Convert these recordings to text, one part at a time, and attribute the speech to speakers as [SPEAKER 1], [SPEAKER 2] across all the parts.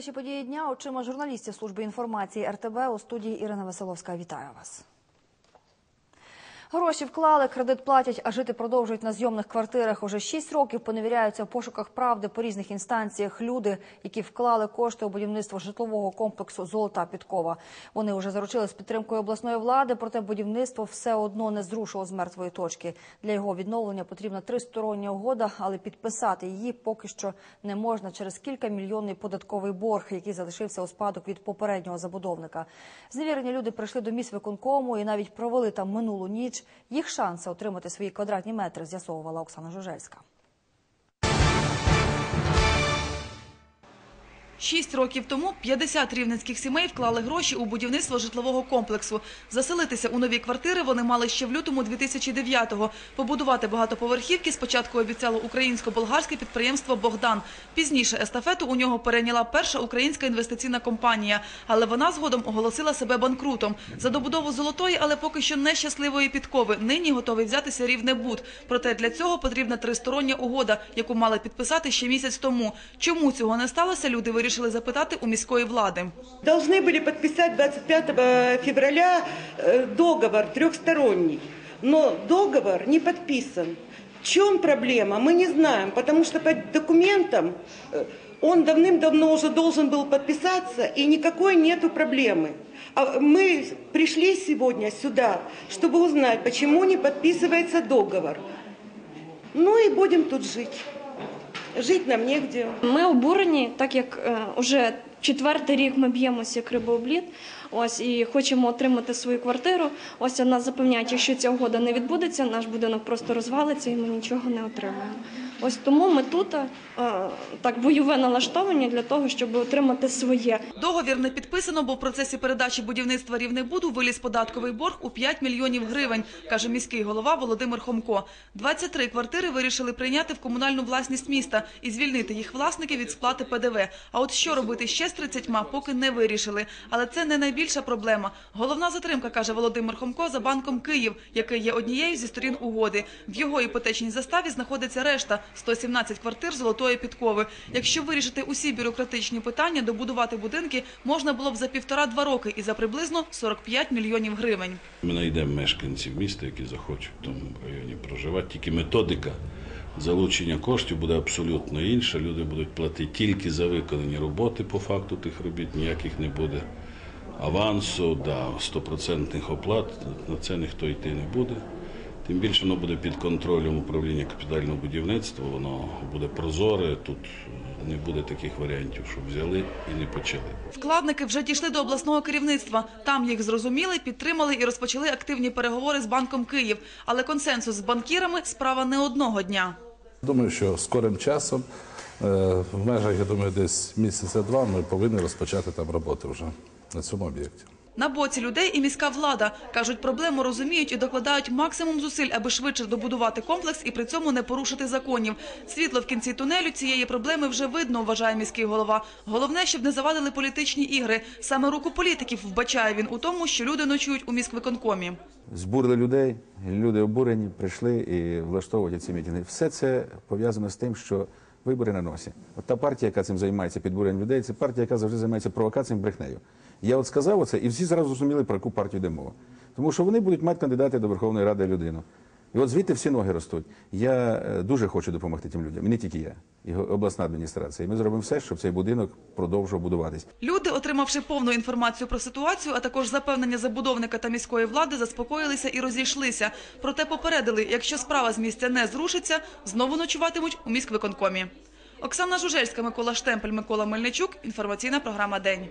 [SPEAKER 1] найважливіші події дня очима журналістів служби інформації РТБ у студії Ірина Веселовська. Вітаю вас. Гроші вклали, кредит платять, а жити продовжують на зйомних квартирах. Уже шість років поневіряються в пошуках правди по різних інстанціях люди, які вклали кошти у будівництво житлового комплексу Золота Підкова. Вони вже заручили з підтримкою обласної влади, проте будівництво все одно не зрушило з мертвої точки. Для його відновлення потрібна тристороння угода, але підписати її поки що не можна через кілька мільйонний податковий борг, який залишився у спадок від попереднього забудовника. Зневірені люди прийшли до місць виконкому і навіть провели там минулу ніч. Їх шанси отримати свої квадратні метри з'ясовувала Оксана Жужельська.
[SPEAKER 2] Шість років тому 50 рівненських сімей вклали гроші у будівництво житлового комплексу. Заселитися у нові квартири вони мали ще в лютому 2009-го. Побудувати багатоповерхівки спочатку обіцяло українсько-болгарське підприємство «Богдан». Пізніше естафету у нього перейняла перша українська інвестиційна компанія, але вона згодом оголосила себе банкрутом. За добудову золотої, але поки що нещасливої підкови, нині готовий взятися Рівнебуд. Проте для цього потрібна тристороння угода, яку мали підписати ще місяць тому. Чому цього не сталося, люди вирішили запитати у міської влади.
[SPEAKER 3] Должны были подписать 25 февраля э, договор трехсторонний, но договор не подписан. В чем проблема, мы не знаем, потому что по документам э, он давным-давно уже должен был подписаться, и никакой нету проблемы. А мы пришли сегодня сюда, чтобы узнать, почему не подписывается договор. Ну и будем тут жить. Жить нам негде.
[SPEAKER 4] Ми обурені, так як вже уже четвертий рік ми б'ємося як рибооблід, ось і хочемо отримати свою квартиру. Ось нас запевняють, якщо ця угода не відбудеться, наш будинок просто розвалиться і ми нічого не отримаємо. Ось тому ми тут е, так бойове налаштовані для того, щоб отримати своє.
[SPEAKER 2] Договір не підписано, бо в процесі передачі будівництва Рівнебуду виліз податковий борг у 5 мільйонів гривень, каже міський голова Володимир Хомко. 23 квартири вирішили прийняти в комунальну власність міста і звільнити їх власників від сплати ПДВ. А от що робити ще з 30 поки не вирішили. Але це не найбільша проблема. Головна затримка, каже Володимир Хомко, за банком Київ, який є однією зі сторін угоди. В його іпотечній заставі знаходиться решта – 117 квартир золотої підкови. Якщо вирішити усі бюрократичні питання, добудувати будинки можна було б за півтора-два роки і за приблизно 45 мільйонів гривень.
[SPEAKER 5] Ми знайдемо мешканців міста, які захочуть в тому районі проживати. Тільки методика залучення коштів буде абсолютно інша. Люди будуть платити тільки за виконані роботи по факту тих робіт, ніяких не буде авансу, да, стопроцентних оплат. На це ніхто йти не буде. Тим більше воно буде під контролем управління капітального будівництва, воно буде прозоре, тут не буде таких варіантів, щоб взяли і не почали.
[SPEAKER 2] Вкладники вже дійшли до обласного керівництва. Там їх зрозуміли, підтримали і розпочали активні переговори з банком Київ. Але консенсус з банкірами – справа не одного дня.
[SPEAKER 6] Думаю, що скорим часом, е, в межах, я думаю, десь місяця-два ми повинні розпочати там роботи вже на цьому об'єкті.
[SPEAKER 2] На боці людей і міська влада. Кажуть, проблему розуміють і докладають максимум зусиль, аби швидше добудувати комплекс і при цьому не порушити законів. Світло в кінці тунелю цієї проблеми вже видно, вважає міський голова. Головне, щоб не завадили політичні ігри. Саме руку політиків вбачає він у тому, що люди ночують у міськвиконкомі.
[SPEAKER 7] збурили людей, люди обурені, прийшли і влаштовують ці мітинги. Все це пов'язано з тим, що вибори на носі. От та партія, яка цим займається підбуренням людей, це партія, яка завжди займається провокаціями, брехнею. Я от сказав оце, і всі зразу зрозуміли, про яку партію йде мова. Тому що вони будуть мати кандидати до Верховної Ради людину. І от звідти всі ноги ростуть. Я е, дуже хочу допомогти тим людям, і не тільки я, і обласна адміністрація. І ми зробимо все, щоб цей будинок продовжував будуватись.
[SPEAKER 2] Люди, отримавши повну інформацію про ситуацію, а також запевнення забудовника та міської влади, заспокоїлися і розійшлися. Проте попередили, якщо справа з місця не зрушиться, знову ночуватимуть у міськвиконкомі. Оксана Жужельська, Микола Штемпель, Микола Мельничук. Інформаційна програма «День».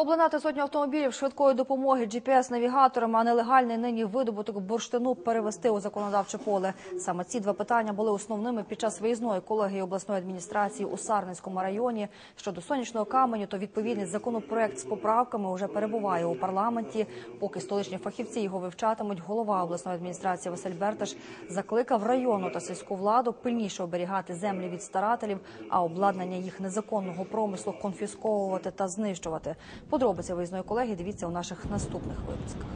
[SPEAKER 1] Обладнати сотню автомобілів швидкої допомоги, GPS-навігаторами, а нелегальний нині видобуток бурштину перевести у законодавче поле. Саме ці два питання були основними під час виїзної колегії обласної адміністрації у Сарненському районі. Щодо сонячного каменю, то відповідний законопроект з поправками вже перебуває у парламенті. Поки столичні фахівці його вивчатимуть, голова обласної адміністрації Василь Берташ закликав районну та сільську владу пильніше оберігати землі від старателів, а обладнання їх незаконного промислу конфісковувати та знищувати. Подробиці виїзної колеги дивіться у наших наступних випусках.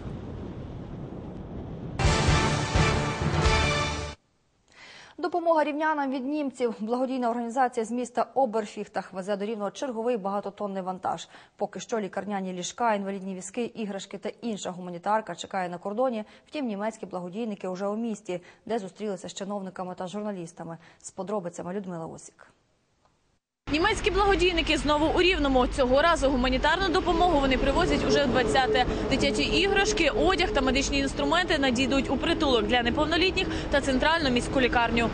[SPEAKER 1] Допомога рівнянам від німців. Благодійна організація з міста Оберфіхтах везе до рівного черговий багатотонний вантаж. Поки що лікарняні ліжка, інвалідні візки, іграшки та інша гуманітарка чекає на кордоні. Втім, німецькі благодійники вже у місті, де зустрілися з чиновниками та журналістами. З подробицями Людмила Осік.
[SPEAKER 8] Німецькі благодійники знову у Рівному. Цього разу гуманітарну допомогу вони привозять уже в 20-те. Дитячі іграшки, одяг та медичні інструменти надійдуть у притулок для неповнолітніх та центральну міську лікарню.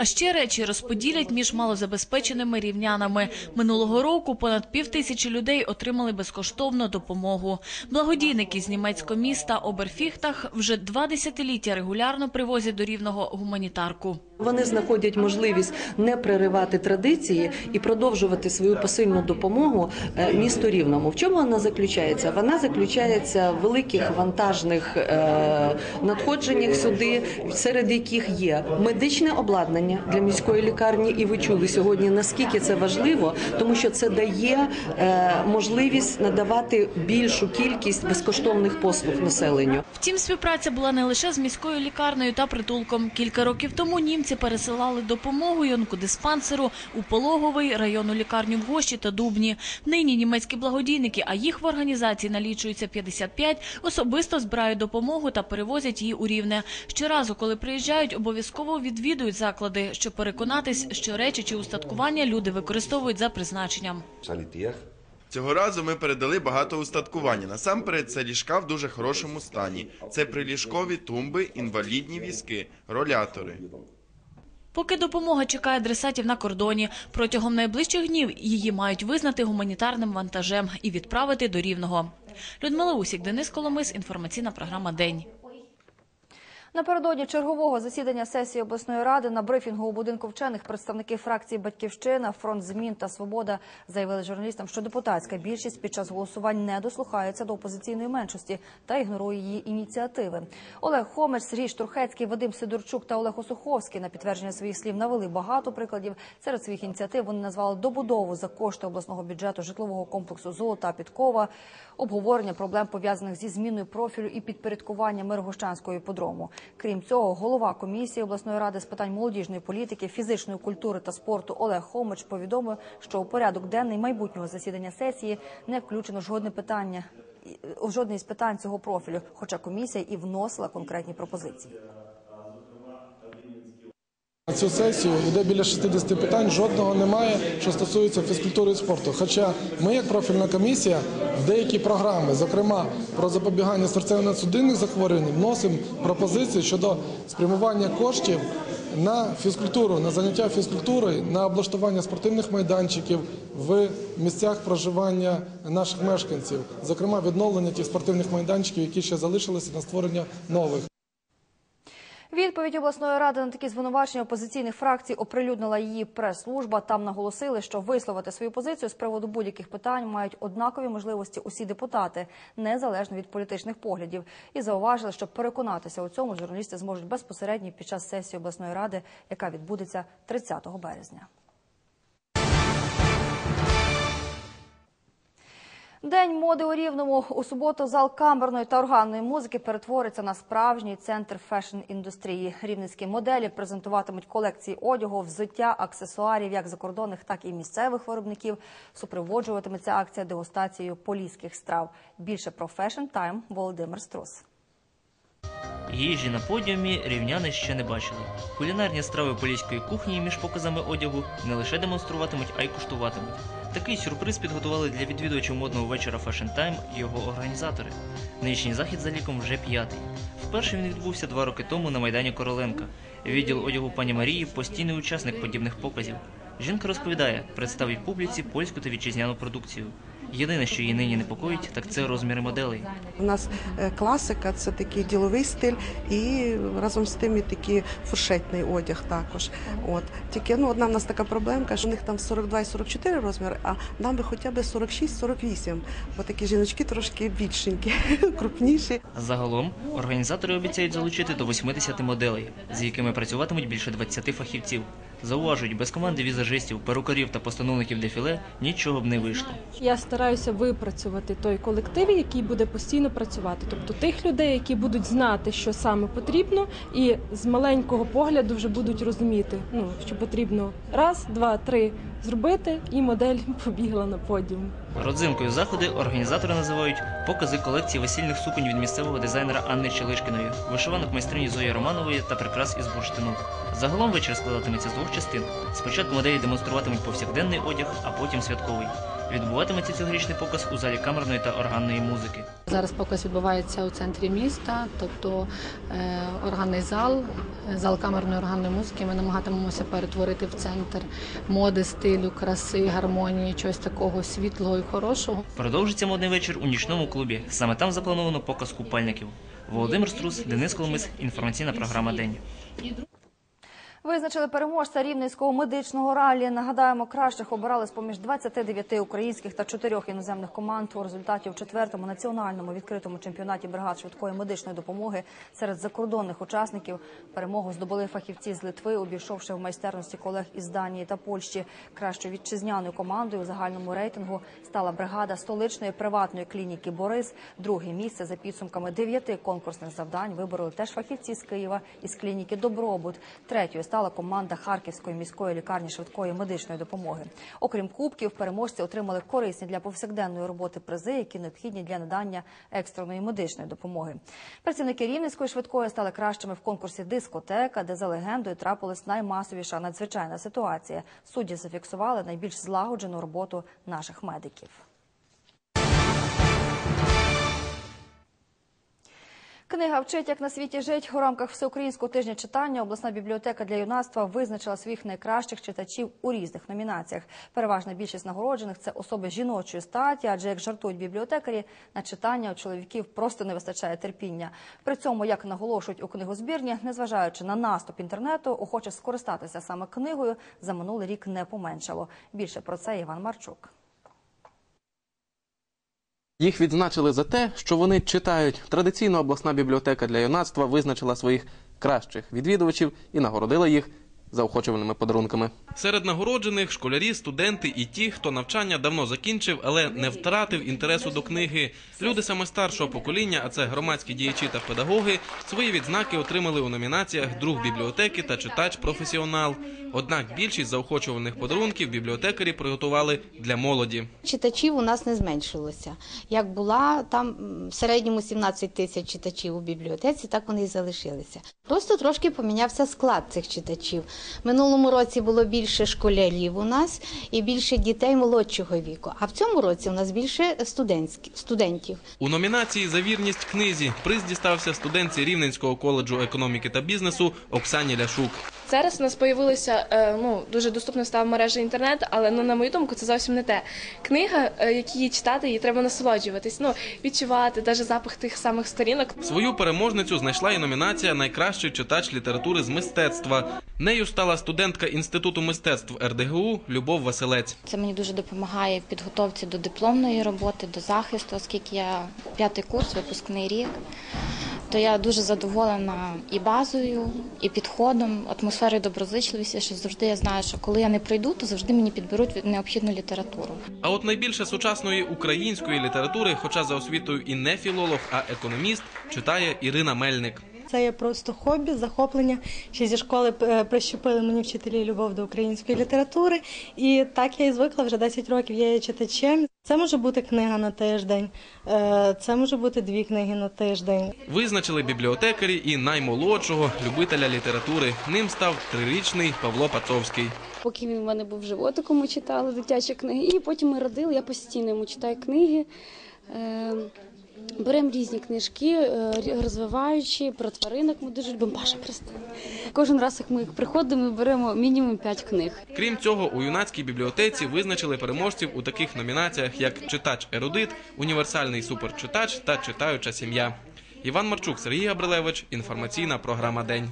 [SPEAKER 8] А ще речі розподілять між малозабезпеченими рівнянами. Минулого року понад пів тисячі людей отримали безкоштовну допомогу. Благодійники з німецького міста Оберфіхтах вже два десятиліття регулярно привозять до рівного гуманітарку.
[SPEAKER 9] Вони знаходять можливість не переривати традиції і продовжувати свою посильну допомогу е, місту Рівному. В чому вона заключається? Вона заключається в великих вантажних е, надходженнях сюди, серед яких є медичне обладнання для міської лікарні. І ви чули сьогодні наскільки це важливо, тому що це дає е, можливість надавати більшу кількість безкоштовних послуг населенню.
[SPEAKER 8] Втім, співпраця була не лише з міською лікарнею та притулком. Кілька років тому німці пересилали допомогу і онкодиспансеру у Пологовий, районну лікарню в Гощі та Дубні. Нині німецькі благодійники, а їх в організації налічується 55, особисто збирають допомогу та перевозять її у Рівне. Щоразу, коли приїжджають, обов'язково відвідують заклади, щоб переконатись, що речі чи устаткування люди використовують за призначенням.
[SPEAKER 10] Цього разу ми передали багато устаткування. Насамперед, це ліжка в дуже хорошому стані. Це приліжкові тумби, інвалідні візки, ролятори.
[SPEAKER 8] Поки допомога чекає адресатів на кордоні, протягом найближчих днів її мають визнати гуманітарним вантажем і відправити до Рівного. Людмила Усік, Денис Коломис, інформаційна програма День.
[SPEAKER 1] Напередодні чергового засідання сесії обласної ради на брифінгу у будинку вчених представники фракції Батьківщина, фронт змін та свобода заявили журналістам, що депутатська більшість під час голосувань не дослухається до опозиційної меншості та ігнорує її ініціативи. Олег Хомеч, Сергій Штурхецький, Вадим Сидорчук та Олег Осуховський на підтвердження своїх слів навели багато прикладів. Серед своїх ініціатив вони назвали добудову за кошти обласного бюджету житлового комплексу Золота Підкова, обговорення проблем пов'язаних зі зміною профілю і підпорядкування Миргощанського іподрому. Крім цього, голова комісії обласної ради з питань молодіжної політики, фізичної культури та спорту Олег Хомич повідомив, що у порядок денний майбутнього засідання сесії не включено жодне питання. Жодне із питань цього профілю, хоча комісія і вносила конкретні пропозиції.
[SPEAKER 11] На цю сесію йде біля 60 питань, жодного немає, що стосується фізкультури і спорту. Хоча ми, як профільна комісія, в деякі програми, зокрема про запобігання серцево-судинних захворювань, вносимо пропозиції щодо спрямування коштів на фізкультуру, на заняття фізкультурою, на облаштування спортивних майданчиків в місцях проживання наших мешканців, зокрема відновлення тих спортивних майданчиків, які ще залишилися на створення нових.
[SPEAKER 1] Відповідь обласної ради на такі звинувачення опозиційних фракцій оприлюднила її прес-служба. Там наголосили, що висловити свою позицію з приводу будь-яких питань мають однакові можливості усі депутати, незалежно від політичних поглядів. І зауважили, що переконатися у цьому журналісти зможуть безпосередньо під час сесії обласної ради, яка відбудеться 30 березня. День моди у Рівному. У суботу зал камерної та органної музики перетвориться на справжній центр фешн-індустрії. Рівненські моделі презентуватимуть колекції одягу, взуття, аксесуарів як закордонних, так і місцевих виробників. Супроводжуватиметься акція дегустацією поліських страв. Більше про фешн тайм Володимир Струс.
[SPEAKER 12] Їжі на подіумі рівняни ще не бачили. Кулінарні страви поліської кухні між показами одягу не лише демонструватимуть, а й куштуватимуть. Такий сюрприз підготували для відвідувачів модного вечора Fashion Time його організатори. Нинішній захід за ліком вже п'ятий. Вперше він відбувся два роки тому на майдані Короленка. Відділ одягу пані Марії постійний учасник подібних показів. Жінка розповідає, представить публіці польську та вітчизняну продукцію. Єдине, що її нині непокоїть, так це розміри моделей.
[SPEAKER 13] У нас е, класика, це такий діловий стиль, і разом з тим і такий фуршетний одяг також. От тільки ну одна в нас така проблемка, що у них там 42 і 44 розміри, а нам би хоча б 46-48, бо такі жіночки трошки більшенькі, крупніші.
[SPEAKER 12] Загалом організатори обіцяють залучити до 80 моделей, з якими працюватимуть більше 20 фахівців. Зауважують, без команди візажистів, перукарів та постановників дефіле нічого б не вийшло.
[SPEAKER 14] Я стараюся випрацювати той колектив, який буде постійно працювати, тобто тих людей, які будуть знати, що саме потрібно, і з маленького погляду вже будуть розуміти, ну що потрібно раз, два, три зробити, і модель побігла на подіум.
[SPEAKER 12] Родзинкою заходи організатори називають покази колекції весільних суконь від місцевого дизайнера Анни Челишкіної, вишиванок майстрині Зої Романової та прикрас із бурштину. Загалом вечір складатиметься з двох частин. Спочатку моделі демонструватимуть повсякденний одяг, а потім святковий. Відбуватиметься цьогорічний показ у залі камерної та органної музики.
[SPEAKER 15] Зараз показ відбувається у центрі міста, тобто е, органний зал, зал камерної органної музики. Ми намагатимемося перетворити в центр моди, стилю, краси, гармонії, чогось такого світлого і хорошого.
[SPEAKER 12] Продовжиться модний вечір у нічному клубі. Саме там заплановано показ купальників. Володимир Струс, Денис Коломис. Інформаційна програма День.
[SPEAKER 1] Визначили переможця рівненського медичного ралі. Нагадаємо, кращих обирали з поміж 29 українських та 4 іноземних команд у результаті у четвертому національному відкритому чемпіонаті бригад швидкої медичної допомоги серед закордонних учасників. Перемогу здобули фахівці з Литви, обійшовши в майстерності колег із Данії та Польщі. Кращою вітчизняною командою у загальному рейтингу стала бригада столичної приватної клініки Борис. Друге місце за підсумками дев'яти конкурсних завдань вибороли теж фахівці з Києва із клініки Добробут. Третьою стала команда Харківської міської лікарні швидкої медичної допомоги. Окрім кубків, переможці отримали корисні для повсякденної роботи призи, які необхідні для надання екстреної медичної допомоги. Працівники Рівненської швидкої стали кращими в конкурсі дискотека, де за легендою трапилась наймасовіша надзвичайна ситуація. Судді зафіксували найбільш злагоджену роботу наших медиків. Книга вчить, як на світі жить. У рамках всеукраїнського тижня читання обласна бібліотека для юнацтва визначила своїх найкращих читачів у різних номінаціях. Переважна більшість нагороджених це особи жіночої статі, адже як жартують бібліотекарі, на читання у чоловіків просто не вистачає терпіння. При цьому, як наголошують у книгозбірні, незважаючи на наступ інтернету, охоче скористатися саме книгою за минулий рік не поменшало. Більше про це Іван Марчук.
[SPEAKER 16] Їх відзначили за те, що вони читають. Традиційно обласна бібліотека для юнацтва визначила своїх кращих відвідувачів і нагородила їх заохочуваними подарунками.
[SPEAKER 17] Серед нагороджених школярі, студенти і ті, хто навчання давно закінчив, але не втратив інтересу до книги. Люди саме старшого покоління, а це громадські діячі та педагоги, свої відзнаки отримали у номінаціях Друг бібліотеки та читач професіонал. Однак більшість заохочуваних подарунків бібліотекарі приготували для молоді.
[SPEAKER 18] Читачів у нас не зменшилося. Як була там в середньому 17 тисяч читачів у бібліотеці, так вони і залишилися. Просто трошки помінявся склад цих читачів. Минулому році було більше школярів у нас і більше дітей молодшого віку. А в цьому році у нас більше студентів.
[SPEAKER 17] У номінації за вірність книзі приз дістався студентці Рівненського коледжу економіки та бізнесу Оксані Ляшук.
[SPEAKER 19] Зараз у нас з'явилося е, ну дуже доступно став мережа інтернет, але ну на мою думку це зовсім не те. Книга, е, які її читати, її треба насолоджуватись, ну відчувати навіть запах тих самих сторінок.
[SPEAKER 17] Свою переможницю знайшла і номінація Найкращий читач літератури з мистецтва. Нею стала студентка інституту мистецтв РДГУ Любов Василець.
[SPEAKER 20] Це мені дуже допомагає в підготовці до дипломної роботи, до захисту, оскільки я п'ятий курс, випускний рік. То я дуже задоволена і базою, і підходом, атмосферою доброзичливості, що завжди я знаю, що коли я не прийду, то завжди мені підберуть від- необхідну літературу.
[SPEAKER 17] А от найбільше сучасної української літератури, хоча за освітою і не філолог, а економіст, читає Ірина Мельник.
[SPEAKER 21] Це є просто хобі, захоплення. Ще зі школи е, прищепили мені вчителі любов до української літератури. І так я і звикла вже 10 років. Я є читачем. Це може бути книга на тиждень, е, це може бути дві книги на тиждень.
[SPEAKER 17] Визначили бібліотекарі і наймолодшого любителя літератури. Ним став трирічний Павло Пацовський.
[SPEAKER 22] Поки він в мене був животиком, ми читали дитячі книги, і потім ми родили. Я постійно йому читаю книги. Беремо різні книжки, е, розвиваючі про тваринок. Ми дуже любимо Паша. Кожен раз, як ми приходимо, ми беремо мінімум 5 книг.
[SPEAKER 17] Крім цього, у юнацькій бібліотеці визначили переможців у таких номінаціях, як читач-ерудит, універсальний суперчитач та читаюча сім'я. Іван Марчук, Сергій Габрилевич. Інформаційна програма День.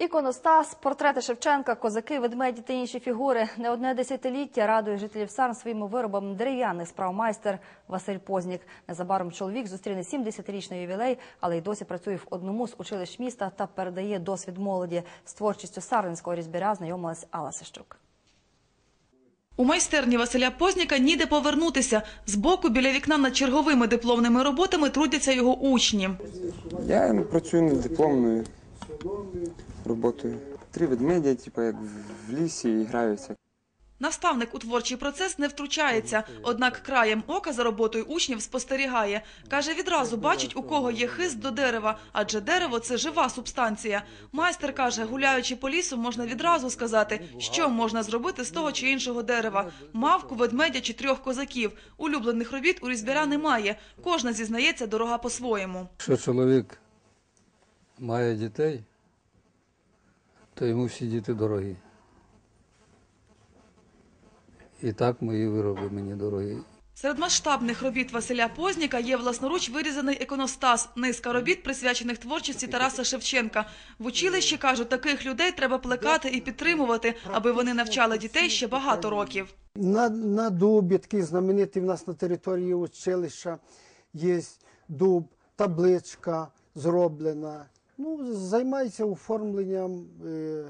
[SPEAKER 1] Іконостас, портрети Шевченка, козаки, ведмеді та інші фігури. Не одне десятиліття радує жителів Сарн своїми виробами дерев'яних справ майстер Василь Познік. Незабаром чоловік зустріне 70-річний ювілей, але й досі працює в одному з училищ міста та передає досвід молоді. З творчістю сарненського різбіря знайомилась Алла Сищук.
[SPEAKER 2] У майстерні Василя Позніка ніде повернутися. Збоку біля вікна над черговими дипломними роботами трудяться його учні.
[SPEAKER 23] Я працюю над дипломною роботою. Три ведмедя, типу, як в лісі, і граються.
[SPEAKER 2] Наставник у творчий процес не втручається, однак краєм ока за роботою учнів спостерігає. Каже, відразу бачить, у кого є хист до дерева, адже дерево це жива субстанція. Майстер каже, гуляючи по лісу, можна відразу сказати, що можна зробити з того чи іншого дерева. Мавку, ведмедя чи трьох козаків. Улюблених робіт у різбіра немає. Кожна зізнається дорога по-своєму.
[SPEAKER 24] Якщо чоловік має дітей, то йому всі діти дорогі. І так мої вироби мені дорогі.
[SPEAKER 2] Серед масштабних робіт Василя Позніка є власноруч вирізаний іконостас, низка робіт, присвячених творчості Тараса Шевченка. В училищі, кажуть, таких людей треба плекати і підтримувати, аби вони навчали дітей ще багато років.
[SPEAKER 25] На, на дубі, такий знаменитий в нас на території училища, є дуб, табличка зроблена. Ну, займається оформленням е,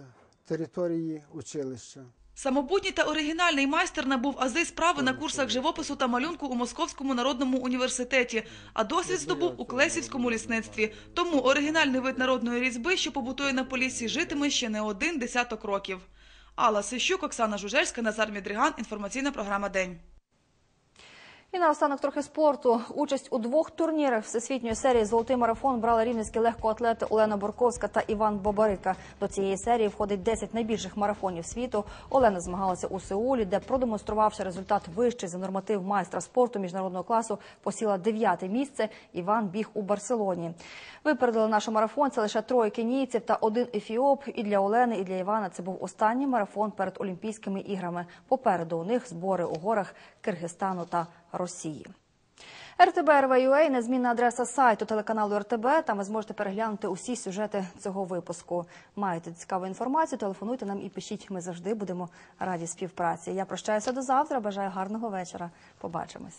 [SPEAKER 25] території училища.
[SPEAKER 2] Самобутній та оригінальний майстер набув ази справи на курсах живопису та малюнку у Московському народному університеті, а досвід здобув у Клесівському лісництві. Тому оригінальний вид народної різьби, що побутує на Поліссі, житиме ще не один десяток років. Алла Сищук, Оксана Жужельська, Назар Мідріган. Інформаційна програма «День».
[SPEAKER 1] І наостанок трохи спорту. Участь у двох турнірах всесвітньої серії Золотий марафон брали рівненські легкоатлети Олена Борковська та Іван Бобарика. До цієї серії входить 10 найбільших марафонів світу. Олена змагалася у Сеулі, де продемонструвавши результат вищий за норматив майстра спорту міжнародного класу, посіла дев'яте місце. Іван біг у Барселоні. Випередили нашого марафонця лише троє кенійців та один ефіоп. І для Олени, і для Івана це був останній марафон перед Олімпійськими іграми. Попереду у них збори у горах Киргизстану та Росії. РТБ.РВ.ЮА – незмінна адреса сайту телеканалу РТБ. Там ви зможете переглянути усі сюжети цього випуску. Маєте цікаву інформацію? Телефонуйте нам і пишіть. Ми завжди будемо раді співпраці. Я прощаюся до завтра. Бажаю гарного вечора. Побачимось.